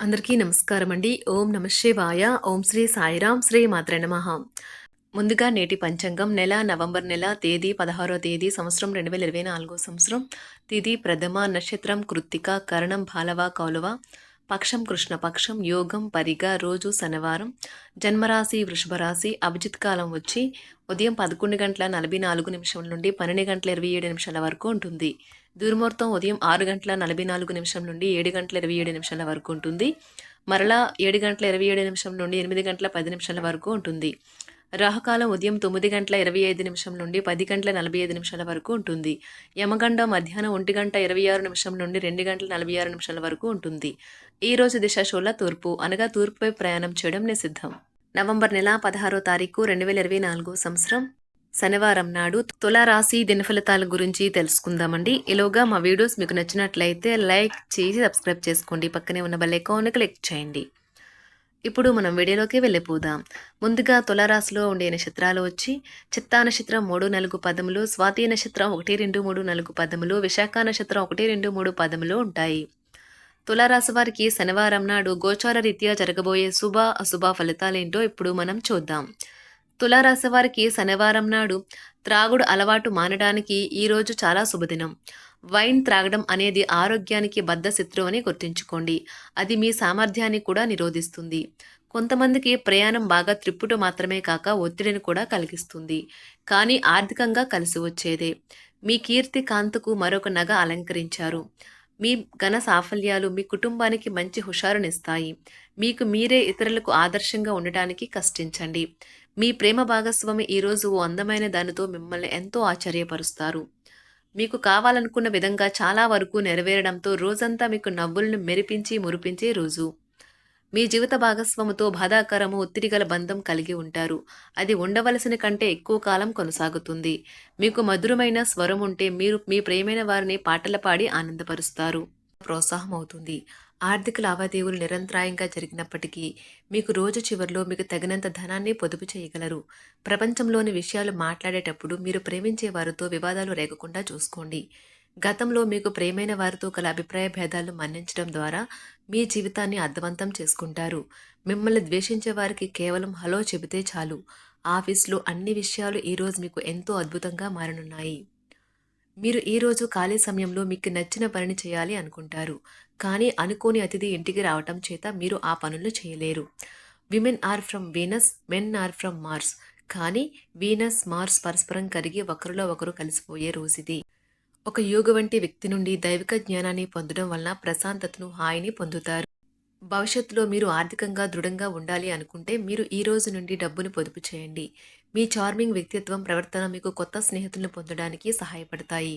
అందరికీ నమస్కారం అండి. ఓం నమ శివాయ. ఓం శ్రీ సాయిరాం శ్రీ మాత్ర నమః. ముందుగా నేటి పంచాంగం నెల నవంబర్ నెల తేదీ పదహారో తేదీ సంవత్సరం రెండు వేల ఇరవై నాలుగో సంవత్సరం. తిది ప్రథమ నక్షత్రం కృత్తిక కరణం బాలవ కౌలవ. పక్షం కృష్ణపక్షం యోగం పరిగ రోజు శనివారం. జన్మరాశి వృషభరాశి అభిజిత్ కాలం వచ్చి ఉదయం పదకొండు గంటల నలభై నాలుగు నిమిషం నుండి పన్నెండు గంటల ఇరవై ఏడు నిమిషాల వరకు ఉంటుంది. దుర్ముహూర్తం ఉదయం ఆరు గంటల నలభై నాలుగు నిమిషం నుండి ఏడు గంటల ఇరవై ఏడు నిమిషాల వరకు ఉంటుంది. మరలా ఏడు గంటల ఇరవై ఏడు నిమిషం నుండి ఎనిమిది గంటల పది నిమిషాల వరకు ఉంటుంది. రాహుకాలం ఉదయం తొమ్మిది గంటల ఇరవై ఐదు నిమిషం నుండి పది గంటల నలభై ఐదు నిమిషాల వరకు ఉంటుంది. యమగండ మధ్యాహ్నం ఒంటి గంట ఇరవై ఆరు నిమిషం నుండి రెండు గంటల నలభై ఆరు నిమిషాల వరకు ఉంటుంది. ఈ రోజు దిశ షోల తూర్పు అనగా తూర్పుపై ప్రయాణం చేయడం నిషిద్ధం. నవంబర్ నెల పదహారో తారీఖు రెండు వేల ఇరవై నాలుగో సంవత్సరం శనివారం నాడు తులారాశి దినఫలితాల గురించి తెలుసుకుందామండి. ఇలోగా మా వీడియోస్ మీకు నచ్చినట్లయితే లైక్ చేసి సబ్స్క్రైబ్ చేసుకోండి. పక్కనే ఉన్న బెల్ ఐకాన్ క్లిక్ చేయండి. ఇప్పుడు మనం వీడియోలోకి వెళ్ళిపోదాం. ముందుగా తులారాశిలో ఉండే నక్షత్రాలు వచ్చి చిత్తా నక్షత్రం మూడు నాలుగు పదములు స్వాతి నక్షత్రం ఒకటి రెండు మూడు నాలుగు పదములు విశాఖ నక్షత్రం ఒకటి రెండు మూడు పదములు ఉంటాయి. తులారాశి వారికి శనివారం నాడు గోచార రీత్యా జరగబోయే శుభ అశుభ ఫలితాలేంటో ఇప్పుడు మనం చూద్దాం. తులారాశి వారికి శనివారం నాడు త్రాగుడు అలవాటు మానడానికి ఈరోజు చాలా శుభదినం. వైన్ త్రాగడం అనేది ఆరోగ్యానికి బద్ధ శత్రువు అని గుర్తుంచుకోండి. అది మీ సామర్థ్యాన్ని కూడా నిరోధిస్తుంది. కొంతమందికి ప్రయాణం బాగా త్రిప్పుట మాత్రమే కాక ఒత్తిడిని కూడా కలిగిస్తుంది. కానీ ఆర్థికంగా కలిసి వచ్చేదే. మీ కీర్తి కాంతకు మరొక నగ అలంకరించారు. మీ ఘన సాఫల్యాలు మీ కుటుంబానికి మంచి హుషారునిస్తాయి. మీకు మీరే ఇతరులకు ఆదర్శంగా ఉండటానికి కష్టించండి. మీ ప్రేమ భాగస్వామి ఈరోజు ఓ అందమైన దానితో మిమ్మల్ని ఎంతో ఆశ్చర్యపరుస్తారు. మీకు కావాలనుకున్న విధంగా చాలా వరకు నెరవేరడంతో రోజంతా మీకు నవ్వులను మెరిపించి మురిపించే రోజు. మీ జీవిత భాగస్వముతో బాధాకరము ఒత్తిడి గల బంధం కలిగి ఉంటారు. అది ఉండవలసిన కంటే ఎక్కువ కాలం కొనసాగుతుంది. మీకు మధురమైన స్వరం ఉంటే మీరు మీ ప్రేమైన వారిని పాటలు పాడి ఆనందపరుస్తారు. ప్రోత్సాహం అవుతుంది ఆర్థిక లావాదేవీలు నిరంతరాయంగా జరిగినప్పటికీ మీకు రోజు చివరిలో మీకు తగినంత ధనాన్ని పొదుపు చేయగలరు. ప్రపంచంలోని విషయాలు మాట్లాడేటప్పుడు మీరు ప్రేమించే వారితో వివాదాలు రేగకుండా చూసుకోండి. గతంలో మీకు ప్రేమైన వారితో గల అభిప్రాయ భేదాలు మన్నించడం ద్వారా మీ జీవితాన్ని అర్థవంతం చేసుకుంటారు. మిమ్మల్ని ద్వేషించే వారికి కేవలం హలో చెబితే చాలు. ఆఫీస్లో అన్ని విషయాలు ఈరోజు మీకు ఎంతో అద్భుతంగా మారనున్నాయి. మీరు ఈరోజు ఖాళీ సమయంలో మీకు నచ్చిన పనిని చేయాలి అనుకుంటారు. కానీ అనుకోని అతిథి ఇంటికి రావటం చేత మీరు ఆ పనులు చేయలేరు. Women are from Venus men are from Mars కానీ వీనస్ మార్స్ పరస్పరం కరిగి ఒకరిలో ఒకరు కలిసిపోయే రోజుది. ఒక యోగ వంటి వ్యక్తి నుండి దైవిక జ్ఞానాన్ని పొందడం వలన ప్రశాంతతను హాయిని పొందుతారు. భవిష్యత్తులో మీరు ఆర్థికంగా దృఢంగా ఉండాలి అనుకుంటే మీరు ఈ రోజు నుండి డబ్బును పొదుపు చేయండి. మీ చార్మింగ్ వ్యక్తిత్వం ప్రవర్తన మీకు కొత్త స్నేహితులను పొందడానికి సహాయపడతాయి.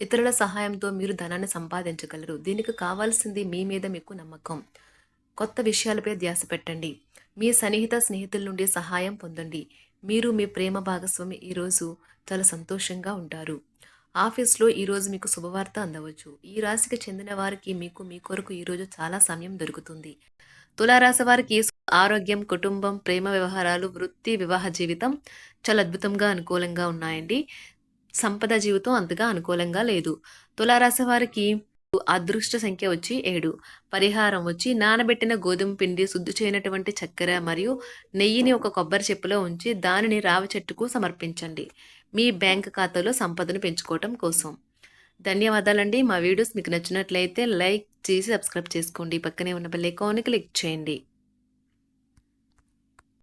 ఇతరుల సహాయంతో మీరు ధనాన్ని సంపాదించగలరు. దీనికి కావాల్సింది మీ మీద మీకు నమ్మకం. కొత్త విషయాలపై ధ్యాస పెట్టండి. మీ సన్నిహిత స్నేహితుల నుండి సహాయం పొందండి. మీరు మీ ప్రేమ భాగస్వామి. ఈరోజు చాలా సంతోషంగా ఉంటారు. ఆఫీస్లో ఈరోజు మీకు శుభవార్త అందవచ్చు. ఈ రాశికి చెందిన వారికి మీకు మీ కొరకు ఈరోజు చాలా సమయం దొరుకుతుంది. తులారాశి వారికి ఆరోగ్యం కుటుంబం ప్రేమ వ్యవహారాలు వృత్తి వివాహ జీవితం చాలా అద్భుతంగా అనుకూలంగా ఉన్నాయండి. సంపద జీవితం అంతగా అనుకూలంగా లేదు. తులారాశి వారికి అదృష్ట సంఖ్య వచ్చి ఏడు. పరిహారం వచ్చి నానబెట్టిన గోధుమ పిండి శుద్ధి చేయనటువంటి చక్కెర మరియు నెయ్యిని ఒక కొబ్బరి చెప్పులో ఉంచి దానిని రావి చెట్టుకు సమర్పించండి. మీ బ్యాంక్ ఖాతాలో సంపదను పెంచుకోవటం కోసం. ధన్యవాదాలండి. మా వీడియోస్ మీకు నచ్చినట్లయితే లైక్ చేసి సబ్స్క్రైబ్ చేసుకోండి. పక్కనే ఉన్న బెల్ ఐకాన్ని క్లిక్ చేయండి.